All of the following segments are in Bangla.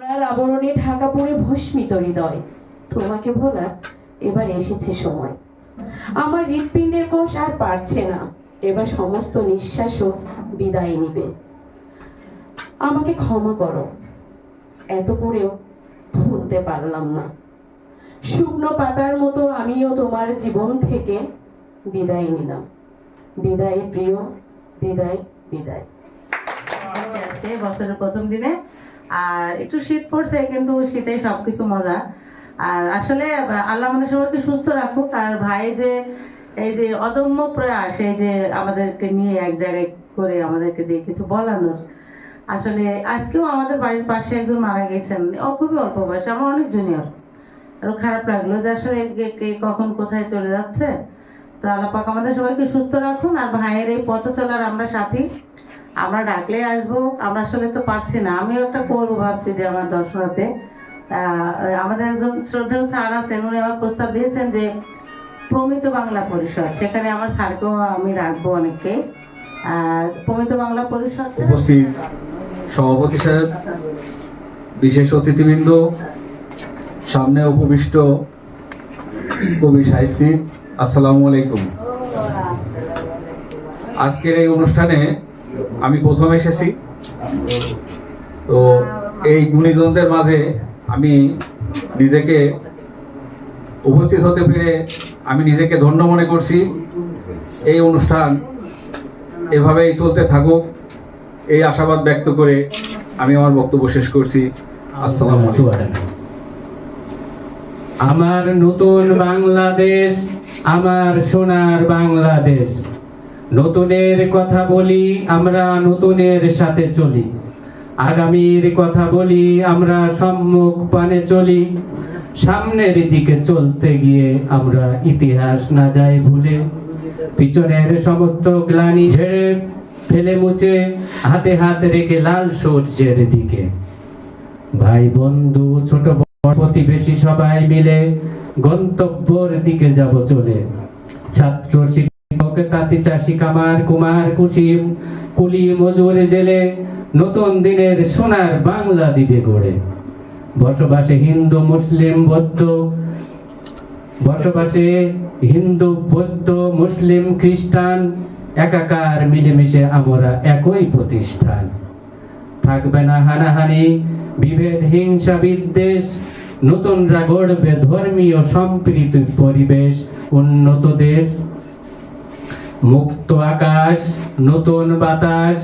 তার আবরণে ঢাকা পড়ে ভস্মিত হৃদয়। তোমাকে ভোলা, এবার এসেছে সময়। আমার হৃৎপিণ্ডের কোষ আর পারছে না, এবার সমস্ত নিঃশ্বাসও বিদায় নিবে। আমাকে ক্ষমা করো, এত করেও ভুলতে পারলাম না। শুকনো পাতার মতো আমিও তোমার জীবন থেকে বিদায় নিলাম। বিদায় প্রিয়, বিদায় বিদায়। বছরের প্রথম দিনে আর একটু শীত পড়ছে, কিন্তু শীতে সবকিছু মজা। আর আসলে, আল্লাহ আমাদের সবাইকে সুস্থ রাখুক। আর ভাই যে, এই যে অদম্য প্রয়াস, এই যে আমাদেরকে নিয়ে এক জায়গায় করে আমাদেরকে দিয়ে কিছু বলানোর। আসলে আজকেও আমাদের বাড়ির পাশে একজন মারা গেছেন। খুবই অল্প বয়স, আমার অনেক জুনিয়র আরও খারাপ লাগল যে আসলে কে- কখন কোথায় চলে যাচ্ছে। তো আল্লাহ পাক আমাদের সবাইকে সুস্থ রাখুন। আর ভাইয়ের এই পথ চলার আমরা সাথী। আমরা ডাকলে আসব, আমরা আসলে তো পারছি না। আমিও একটা করব ভাবছি যে আমার দর্শনাতে আমাদের একজন শ্রদ্ধেয় স্যার আছেন, উনি আমার প্রস্তাব দিয়েছেন যে প্রমিত বাংলা পরিষদ। সেখানে আমার স্যারকেও আমি রাখব অনেককে। প্রমিত বাংলা পরিষদ উপস্থিত সভাপতি সাহেব বিশেষ অতিথিবৃন্দ, সামনে উপবিষ্ট কবি সাহিত্যিক, আসসালামু আলাইকুম। আজকের এই অনুষ্ঠানে আমি প্রথম এসেছি। তো এই গুণীজনদের মাঝে আমি নিজেকে উপস্থিত হতে পেরে আমি নিজেকে ধন্য মনে করছি। এই অনুষ্ঠান এভাবেই চলতে থাকুক। এই আশাবাদ ব্যক্ত করে আমি আমার বক্তব্য শেষ করছি। আসসালামু আমার নতুন বাংলাদেশ, আমার সোনার বাংলাদেশ। নতুনের কথা বলি, আমরা নতুনের সাথে চলি। আগামীর কথা বলি, আমরা সম্মুখ পানে চলি। সামনের দিকে চলতে গিয়ে আমরা ইতিহাস না যাই ভুলে। পিছনের সমস্ত গ্লানি ঝেড়ে, ফেলে মুছে, হাতে হাত রেখে লাল সূর্যের দিকে। ভাই, বন্ধু, ছোট প্রতিবেশী সবাই মিলে গন্তব্যর দিকে যাব চলে। ছাত্র শিক্ষক তাঁতি চাষি কামার কুমার, কুসিম, কুলি, মজুর, জেলে, নতুন দিনের সোনার বাংলা দিবে গড়ে। বসবাসে হিন্দু, মুসলিম, বৌদ্ধ, বসবাসে হিন্দু, বৌদ্ধ, মুসলিম, খ্রিস্টান, একাকার, মিলেমিশে আমরা একই প্রতিষ্ঠান। থাকবে না হানাহানি, বিভেদ, হিংসা, বিদ্বেষ, নতুনরা গড়বে ধর্মীয় সম্প্রীতির পরিবেশ, উন্নত দেশ। মুক্ত আকাশ, নতুন বাতাস,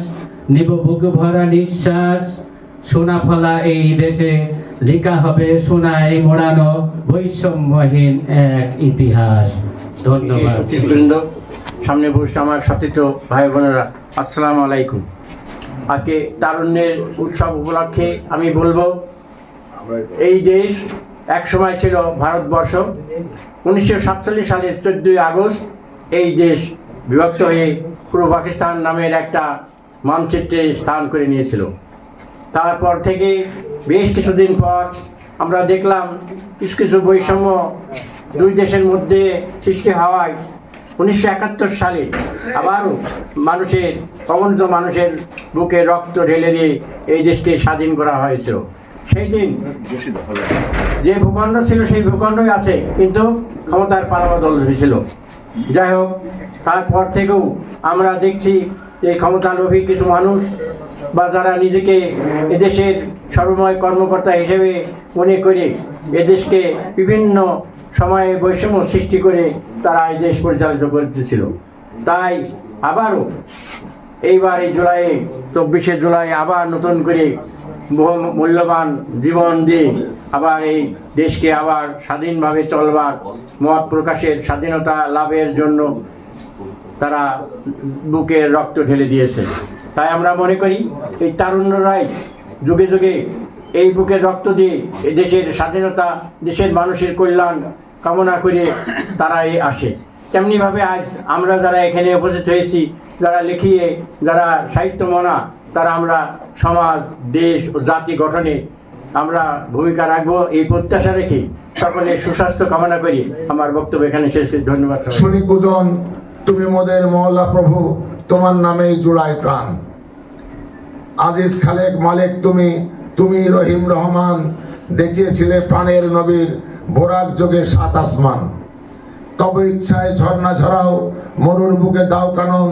নিব বুক ভরা নিঃশ্বাস। সোনা ফলা এই দেশে, লেখা হবে সোনায় মোড়ানো বৈষম্যহীন এক ইতিহাস। ধন্যবাদ। সামনে বসে আমার সতীর্থ ভাই বোনেরা, আসসালামু আলাইকুম। আজকে তারুণ্যের উৎসব উপলক্ষে আমি বলব, এই দেশ এক সময় ছিল ভারতবর্ষ। উনিশশো সাতচল্লিশ সালের চোদ্দই আগস্ট এই দেশ বিভক্ত হয়ে পূর্ব পাকিস্তান নামের একটা মানচিত্রে স্থান করে নিয়েছিল। তারপর থেকে বেশ কিছুদিন পর আমরা দেখলাম কিছু কিছু বৈষম্য দুই দেশের মধ্যে সৃষ্টি হওয়ায় উনিশশো একাত্তর সালে আবারও মানুষের, অগণিত মানুষের বুকে রক্ত ঢেলে দিয়ে এই দেশকে স্বাধীন করা হয়েছিল। সেই দিন যে ভূখণ্ড ছিল সেই ভূখণ্ডই আছে, কিন্তু ক্ষমতার পালাবদল হয়েছিল যাই হোক তারপর থেকেও আমরা দেখছি যে ক্ষমতালোভী কিছু মানুষ বা যারা নিজেকে এদেশের সর্বময় কর্মকর্তা হিসেবে মনে করে এদেশকে বিভিন্ন সময়ে বৈষম্য সৃষ্টি করে তারা এই দেশ পরিচালিত করতেছিল তাই আবারও এইবার এই জুলাই চব্বিশে জুলাই আবার নতুন করে বহু মূল্যবান জীবন দিয়ে আবার এই দেশকে আবার স্বাধীনভাবে চলবার মত প্রকাশের স্বাধীনতা লাভের জন্য তারা বুকে রক্ত ঢেলে দিয়েছে। তাই আমরা মনে করি, এই তারুণ্যরাই যুগে যুগে এই বুকে রক্ত দিয়ে এই দেশের স্বাধীনতা, দেশের মানুষের কল্যাণ কামনা করে তারাই আসে। তেমনিভাবে আজ আমরা যারা এখানে উপস্থিত হয়েছি, যারা লিখিয়ে, যারা সাহিত্য মনা তারা আমরা সমাজ, দেশ ও জাতি গঠনে আমরা ভূমিকা রাখব, এই প্রত্যাশা রেখে সকলে সুস্বাস্থ্য কামনা করি আমার বক্তব্য এখানে শেষ। ধন্যবাদ। শুনি কুজন তুমি মোদের মহল্লা প্রভু, তোমার নামেই জুড়াই প্রাণ আজিজ খালেক মালিক তুমি তুমি রহিম রহমান, দেখিয়েছিলে প্রাণের নবীর বোরাক যোগে সাত আসমান তব ইচ্ছায় ঝর্ণা ঝরাও, মরুর বুকে দাও কানন,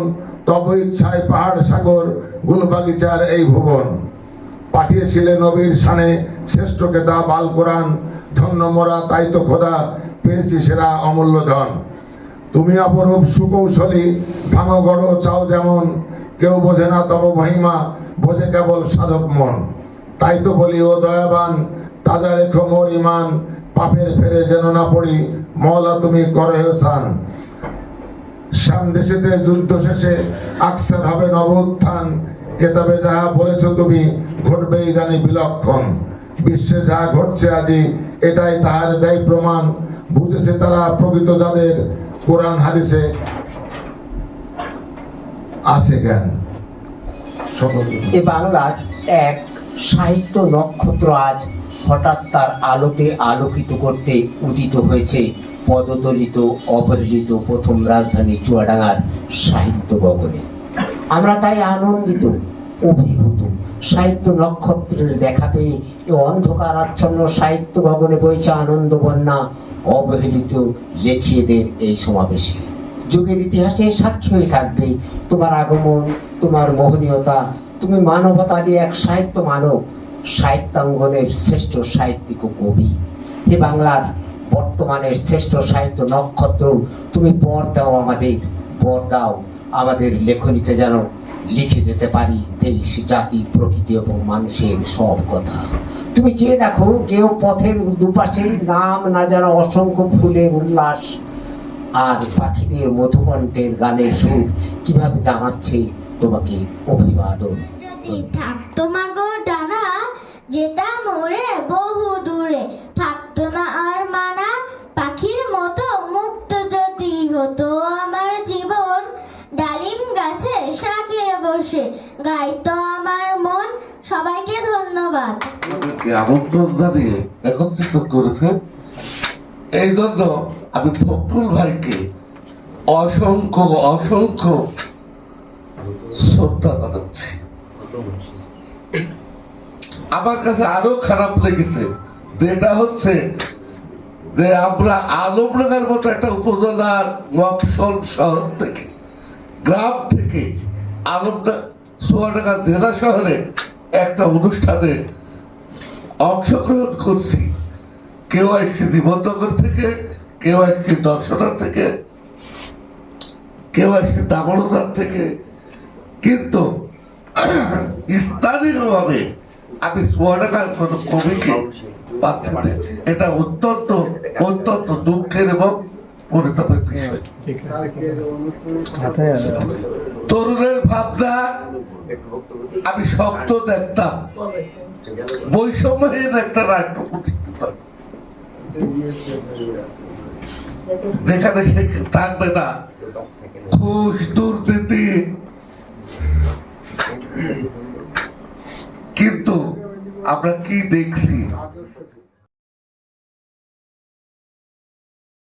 তব ইচ্ছায় পাহাড় সাগর, গুলবাগিচার এই ভুবন পাঠিয়েছিলে নবীর শানে শ্রেষ্ঠ কেতা বাল কোরআন, ধন্য মোরা, তাই তো খোদা, পেয়েছি সেরা অমূল্য ধন। তুমি অপরূপ সুকৌশলী, ভাঙো গড়ো চাও যেমন, কেউ বোঝে না তব মহিমা, বোঝে কেবল সাধক মন। তাই তো বলি, ও দয়াবান, তাজা রেখো মোর ইমান, পাপের ফেরে যেন না পড়ি, মওলা তুমি করে হোসান শাম দেশেতে যুদ্ধ শেষে আকসার হবে নব উত্থান, কেতাবে যাহা বলেছ তুমি, ঘটবেই জানি বিলক্ষণ। বিশ্বে যা ঘটছে আজি, এটাই তাহার দেয় প্রমাণ। বুঝেছে তারা প্রকৃত যাদের কোরআন হাদিসে আছে জ্ঞান। এ বাংলার এক সাহিত্য নক্ষত্র আজ হঠাৎ তার আলোতে আলোকিত করতে উদিত হয়েছে পদদলিত, অবহেলিত প্রথম রাজধানী চুয়াডাঙ্গার সাহিত্য গগনে আমরা তাই আনন্দিত, অভিভূত। সাহিত্য নক্ষত্রের দেখা পেয়ে এ অন্ধকার আচ্ছন্ন সাহিত্য ভবনে বইছে আনন্দ বন্যা। অবহেলিত লেখিয়েদের এই সমাবেশে। যুগের ইতিহাসে সাক্ষী হয়ে থাকবে তোমার আগমন, তোমার মোহনীয়তা, তুমি মানবতারই এক সাহিত্য মানব, সাহিত্যাঙ্গনের শ্রেষ্ঠ সাহিত্যিক ও কবি। হে বাংলার বর্তমানের শ্রেষ্ঠ সাহিত্য নক্ষত্র, তুমি বর দাও আমাদের, বর দাও আমাদের লেখনীতে যেন লিখে যেতে পারি দেশ, জাতি, প্রকৃতি এবং মানুষের সব কথা। তুমি চেয়ে দেখো কেউ পথের দুপাশের নাম না জানা অসংখ্য ফুলের উল্লাস। আর পাখিদের মধুকণ্ঠের গানের সুর কীভাবে জানাচ্ছে তোমাকে অভিবাদন? তোমাকে আমাদেরকে আমন্ত্রণ জানিয়ে একত্রিত করেছে। এই জন্য আমি ফখরুল ভাইকে অসংখ্য অসংখ্য শ্রদ্ধা জানাচ্ছি। আমার কাছে আরও খারাপ লেগেছে, যেটা হচ্ছে যে আমরা আলমডাঙ্গার মতো একটা উপজেলার মফসল শহর থেকে, গ্রাম থেকে আলমডা সোয়াডাঙ্গা জেলা শহরে একটা অনুষ্ঠানে অংশগ্রহণ করছি। কেউ আসছি নিবন্ধকর থেকে কেউ আসছি দর্শনার থেকে কেউ আসছি দামোদর থেকে। কিন্তু স্থানীয়ভাবে আমি সোয়াডাঙ্গার কোনো কবিকে পাচ্ছি এটা অত্যন্ত অত্যন্ত দুঃখের এবং পরিতাপের বিষয়। তরুণের ভাবনা আমি শক্ত দেখতাম। বৈষম্যহীন একটা রাজ্য প্রতিষ্ঠিত। যেখানে সে থাকবে না। ঘুষ দুর্নীতি। কিন্তু আমরা কি দেখছি?